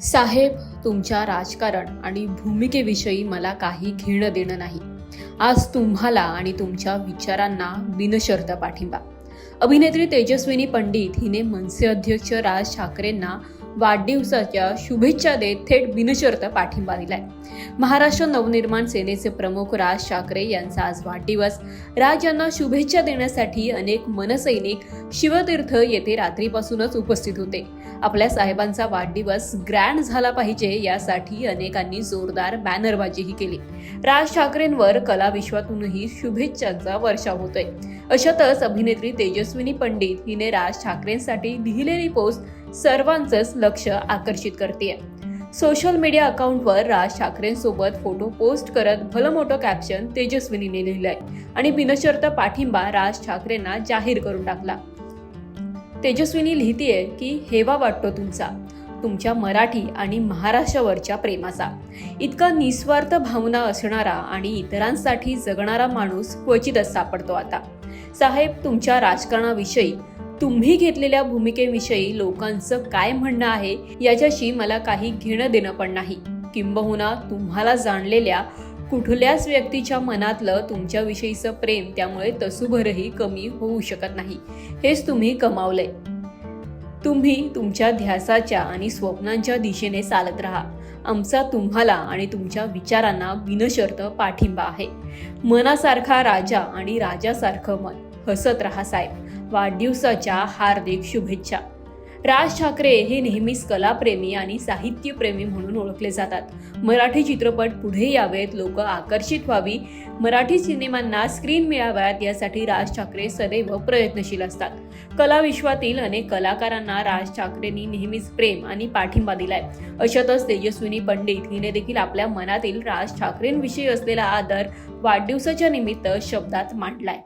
साहेब तुमच्या राजकारण आणि भूमिकेविषयी मला काही घेणं देणं नाही. आज तुम्हाला आणि तुमच्या विचारांना बिनशर्त पाठिंबा. अभिनेत्री तेजस्विनी पंडित हिने मनसे अध्यक्ष राज ठाकरेंना वाढदिवसाच्या शुभेच्छा देत थेट बिनशर्त पाठिंबा दिलाय. महाराष्ट्र नवनिर्माण सेनेचे प्रमुख राज ठाकरे यांचा आज वाढदिवस. राज यांना शुभेच्छा देण्यासाठी अनेक मनसैनिक शिवतीर्थ येथे रात्रीपासूनच उपस्थित होते. आपल्या साहेबांचा वाढदिवस ग्रँड झाला पाहिजे यासाठी अनेकांनी जोरदार बॅनरबाजीही केली. राज ठाकरेंवर कला विश्वातूनही शुभेच्छांचा वर्षाव होतोय. अशातच अभिनेत्री तेजस्विनी पंडित हिने राज ठाकरेंसाठी लिहिलेली पोस्ट सर्वांचंच लक्ष आकर्षित करते सोशल मीडिया अकाउंटवर राज ठाकरेंसोबत फोटो पोस्ट करत भलं मोठं कॅप्शन तेजस्विनीने लिहिलंय आणि बिनशर्त पाठिंबा राज ठाकरेंना जाहीर करून टाकला. तेजस्विनी लिहितीये की हेवा वाटतो तुमचा. तुमच्या मराठी आणि महाराष्ट्रावरच्या प्रेमाचा. इतका निस्वार्थ भावना असणारा आणि इतरांसाठी जगणारा माणूस क्वचितच सापडतो आता. साहेब तुमच्या राजकारणाविषयी तुम्ही घेतलेल्या भूमिकेविषयी लोकांचं काय म्हणणं आहे याच्याशी मला काही घेणं देणं पण नाही. किंबहुना तुम्हाला जाणलेल्या कुठल्याच व्यक्तीच्या मनातलं तुमच्याविषयीचं प्रेम त्यामुळे तसूभरही कमी होऊ शकत नाही. हेच तुम्ही कमावलंय. तुम्ही तुमच्या ध्यासाच्या आणि स्वप्नांच्या दिशेने चालत राहा. आमचा तुम्हाला आणि तुमच्या विचारांना बिनशर्त पाठिंबा आहे. मनासारखा राजा आणि राजासारखं मन. हसत राहा साहेब वाढदिवसाच्या हार्दिक शुभेच्छा. राज ठाकरे हे नेहमीच कलाप्रेमी आणि साहित्यप्रेमी म्हणून ओळखले जातात. मराठी चित्रपट पुढे यावेत लोक आकर्षित व्हावी. मराठी सिनेमांना स्क्रीन मिळाव्यात यासाठी राज ठाकरे सदैव प्रयत्नशील असतात. कला विश्वातील अनेक कलाकारांना राज ठाकरेंनी नेहमीच प्रेम आणि पाठिंबा दिलाय. अशातच तेजस्विनी पंडित हिने देखील आपल्या मनातील राज ठाकरेंविषयी असलेला आदर वाढदिवसाच्या निमित्त शब्दात मांडलाय.